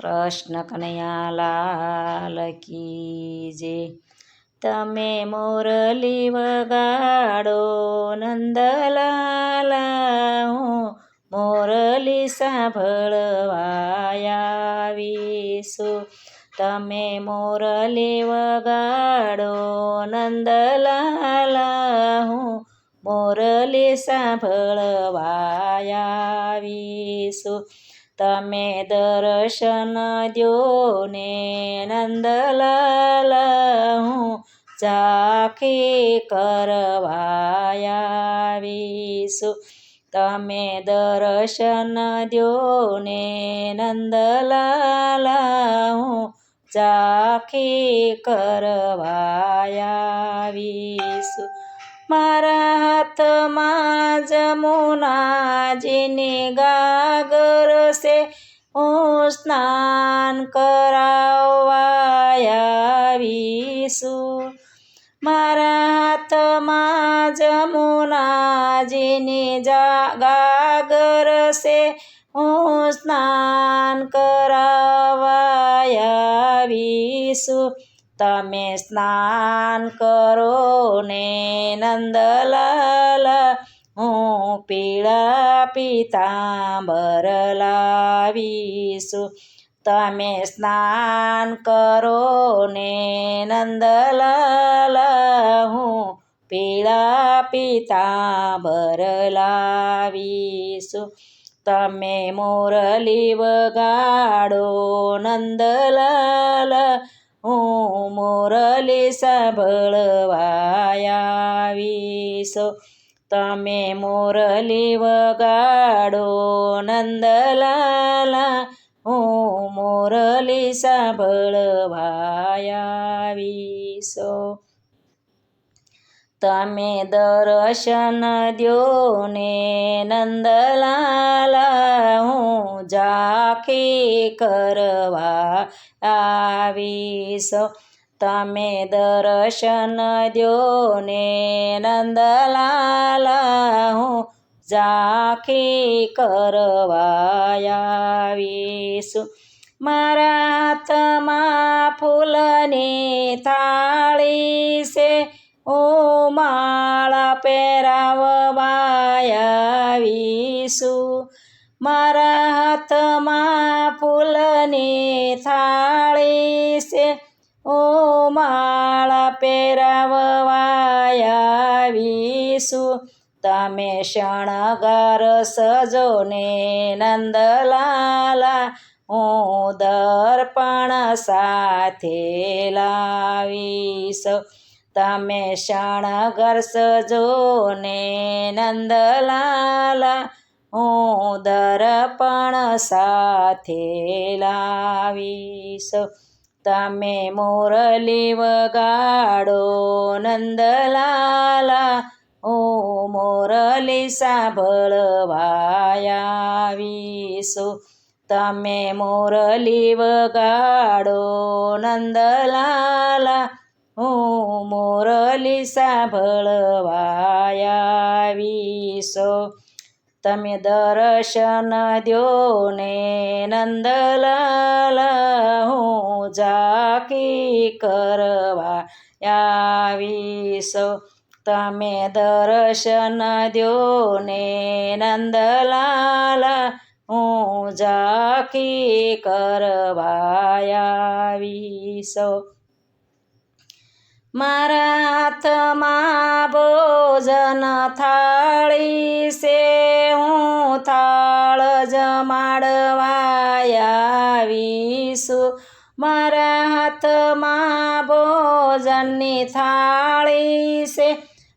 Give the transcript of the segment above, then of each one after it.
કૃષ્ણ કનૈયાલાલ કી તમે મોરલી વગાડો નંદલાલ, હું મોરલી સાંભળવા આવીશું તમે મોરલી વગાડો નંદલાલ, હું મોરલી સાંભળવા આવીશું તમે દર્શન દ્યો ને નંદલાલ, હું ચાખી કરવા આવીશું. તમે દર્શન દ્યો ને નંદલાલ, હું ચાખી કરવા આવીશું. મારા હાથમાં જમુનાજીની ગાગર છે હું સ્નાન કરાવવા મારા હાથમાં જમુનાજીની ગાગર છે હું સ્નાન કરાવવા તમે સ્નાન કરો ને નંદલાલ હું પીળા પીતાંબર લાવીશું. તમે સ્નાન કરો ને નંદલાલ, હું પીળા પીતાંબર લાવીશું. તમે મોરલી વગાડો નંદલાલ, હું મોરલી સાંભળવા તમે મોરલી વગાડો નંદલાલા હું મોરલી સાંભળવા આવીશો તમે દર્શન દ્યો ને નંદલાલા હું જાખી કરવા આવીશ તમે દર્શન દ્યો ને નંદલાલ હું ઝાંખી કરવા આવીશું મારા હાથમાં ફૂલની થાળી છે ઓ માળા પહેરાવવા આવીશું મારા હાથમાં ફૂલની થાળી છે ઓ માળા પહેરાવવાયાવીશું તમે શણગાર સજો ને નંદલાલા, હું દર્પણ સાથે લાવીશ તમે શણગર સજો ને નંદલાલા, હું દર્પણ સાથે લાવીશ તમે મોરલી વગાડો નંદલાલા ઓ મોરલી સાંભળવા આવીશું તમે મોરલી વગાડો નંદલાલા હું મોરલી સાંભળવા આવીશો તમે દર્શન દ્યો ને નંદલાલ હું જાકી કરવા આવીશ તમે દર્શન દ્યો ને નંદલાલ હું જાકી કરવા આવીશ મારા હાથમાં ભોજન થાળી છે મારા હાથમાં ભોજનની થાળી છે.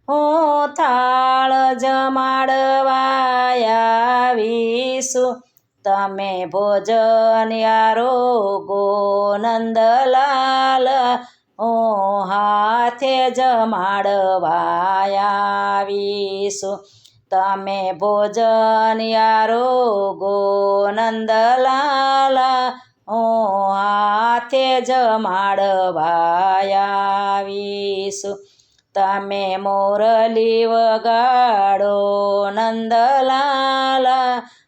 હું થાળ જમાડવા આવીશું. તમે ભોજન યારો ગો નંદલાલ ઓ હાથે જમાડવા આવીશું. તમે ભોજન યારો ગો નંદલાલ ઓ હાથે જમાડવા આવીશું તમે મોરલી વગાડો નંદલાલ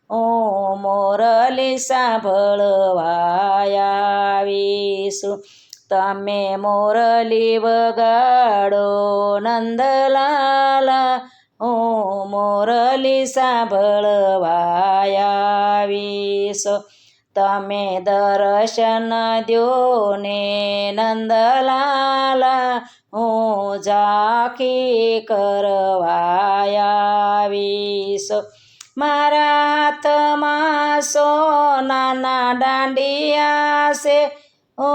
ઓ મોરલી સાંભળવાયાવીશું. તમે મોરલી વગાડો નંદલાલ ઓ મોરલી સાંભળવાયાવીશ. તમે દર્શન દ્યો ને નંદલાલા, હું ઝાંખી કરવાયાવીશ મારા હાથમાં સોનાના દાંડિયા છે ઓ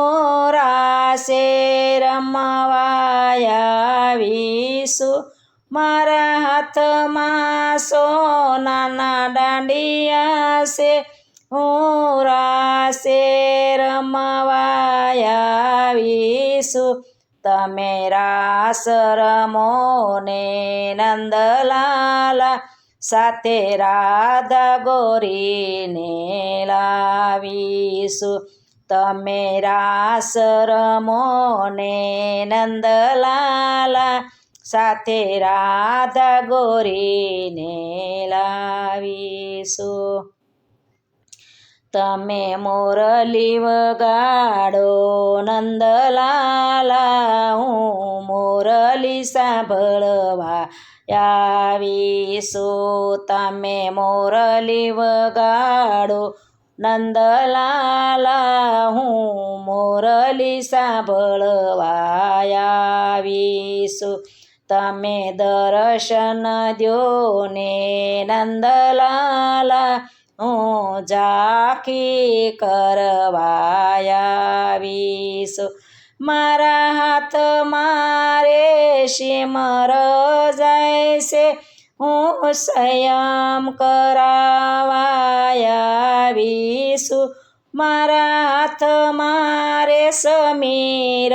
રાસે રમવાયાવીશું મારા હાથમાં સોનાના દાંડિયા છે હું રાસે રમવાયાવીશું તમે રાસ રમો ને નંદલાલા, સાથે રાધા ગોરીને લાવીશું. તમે રાસ રમો ને નંદલાલા, સાથે રાધા ગોરીને લાવીશું. તમે મોરલી વગાડો નંદલાલા, હું મોરલી સાંભળવા આવીશું. તમે મોરલી વગાડો નંદલાલા, હું મોરલી સાંભળવા આવીશું. તમે દર્શન દ્યો ને નંદલાલા હું ઝાંખી કરવાયાવીશું. મારા હાથ મારે શિમર છે હું સંયમ કરાવાયાવીશું. મારા હાથ મારે સમીર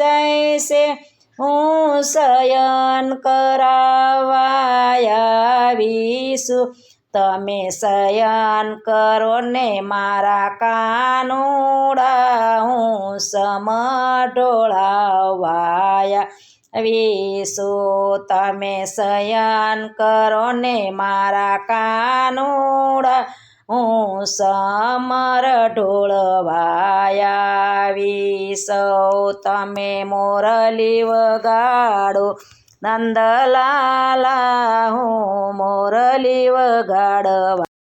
છે હું શયન કરાવાયાવીશું. તમે શયન કરો ને મારા કાનુડા, હું સમ વિશો તમે શયન કરો ને મારા કાનુડા, હું સમર ઢોળવાયા વિસો, તમે મોરલી વગાડો નંદલાલા હું મોરલી વગાડવા